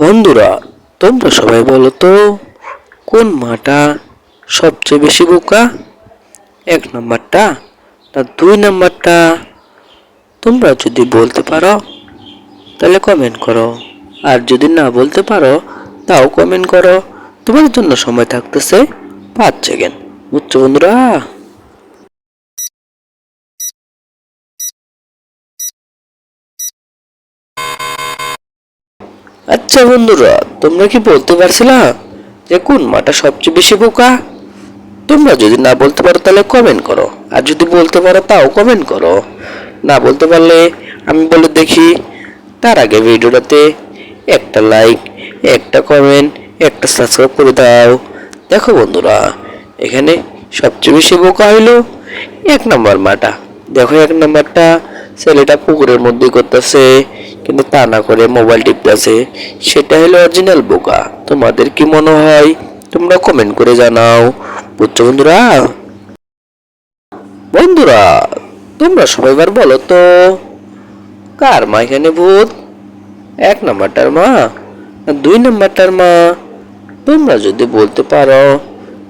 বন্ধুরা, তোমরা সবাই বলো তো, কোন মাটা সবচেয়ে বেশি বোকা? এক নাম্বারটা না দুই নাম্বারটা? তোমরা যদি বলতে পারো, তাহলে কমেন্ট করো। আর যদি না বলতে পারো, তাও কমেন্ট করো। তোমাদের জন্য সময় থাকতেছে পাঁচ সেকেন্ড বুঝছ বন্ধুরা? আচ্ছা বন্ধুরা, তোমরা কি বলতে পারছিলা? যে কোন মাটা সবচেয়ে বেশি বোকা। তোমরা যদি না বলতে পারো, তাহলে কমেন্ট করো। আর যদি বলতে পারো, তাও কমেন্ট করো। না বলতে পারলে, আমি বলে দেখি, তার আগে ভিডিওটাতে একটা লাইক একটা কমেন্ট একটা সাবস্ক্রাইব করে দাও। দেখো বন্ধুরা, এখানে সবচেয়ে বেশি বোকা হইল এক নম্বর মাটা। দেখো, এক নম্বরটা ছেলেটা পুকুরের মধ্যে করতেছে। কিন্তু তা না করে মোবাইল টিপতেছে সেটা হলো অরিজিনাল বোকা। তোমাদের কি মনে হয়? তোমরা কমেন্ট করে জানাও। বুঝছ বন্ধুরা? বন্ধুরা, তোমরা সবাই এবার বলো তো, কার মা এখানে ভূত? এক নাম্বারটার মা? দুই নাম্বারটার মা? তোমরা যদি বলতে পারো,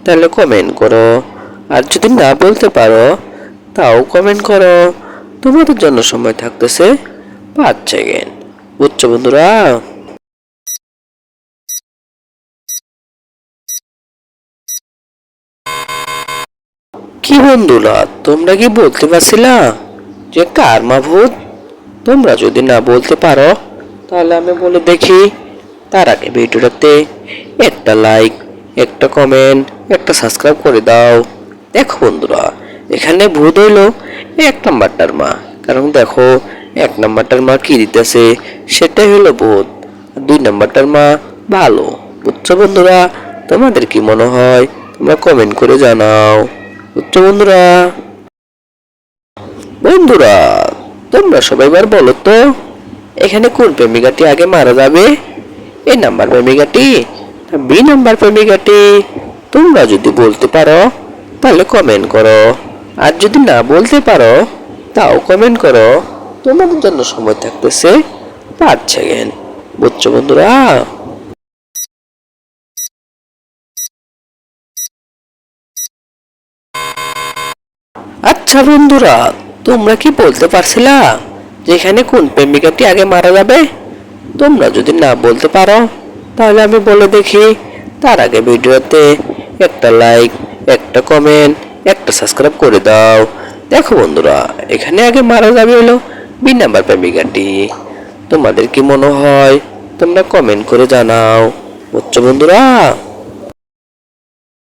তাহলে কমেন্ট করো। আর যদি না বলতে পারো, তাও কমেন্ট করো। তোমাদের জন্য সময় থাকতেছে পাঁচ সেকেন্ড বুঝছ বন্ধুরা? কি বন্ধুরা, তোমরা কি বলতে পারছিলা যে কার মা ভূত তোমরা যদি না বলতে পারো, তাহলে আমি বলে দেখি। তার আগে ভিডিওটাতে একটা লাইক একটা কমেন্ট একটা সাবস্ক্রাইব করে দাও। দেখো বন্ধুরা, এখানে ভূত হইল এক নাম্বারটার মা। কারণ দেখো এক নাম্বারটার মা কি দিতেছে? সেটাই হলো আর দুই নাম্বারটার মা ভালো। বুঝছ বন্ধুরা, তোমাদের কি মনে হয়? তোমরা কমেন্ট করে জানাও। বুঝছ বন্ধুরা বন্ধুরা, তোমরা সবাই এবার বলো তো, এখানে কোন প্রেমিকাটি আগে মারা যাবে? এ নাম্বার প্রেমিকাটি? বি নাম্বার প্রেমিকাটি? তোমরা যদি বলতে পারো, তাহলে কমেন্ট করো। আর যদি না বলতে পারো, তাও কমেন্ট করো। তোমাদের জন্য সময় থাকতেছে। পাঁচ সেকেন্ড বুঝছ বন্ধুরা? আচ্ছা বন্ধুরা, তোমরা কি বলতে পারছিলা যে এখানে কোন প্রেমিকাটি আগে মারা যাবে? তোমরা যদি না বলতে পারো, তাহলে আমি বলে দেখি। তার আগে ভিডিওতে একটা লাইক, একটা কমেন্ট, একটা সাবস্ক্রাইব করে দাও। দেখো বন্ধুরা, এখানে আগে মারা যাবে হলো। বি নাম্বার প্রেমিকাটি তোমাদের কি মনে হয়? তোমরা কমেন্ট করে জানাও। বুঝছ বন্ধুরা?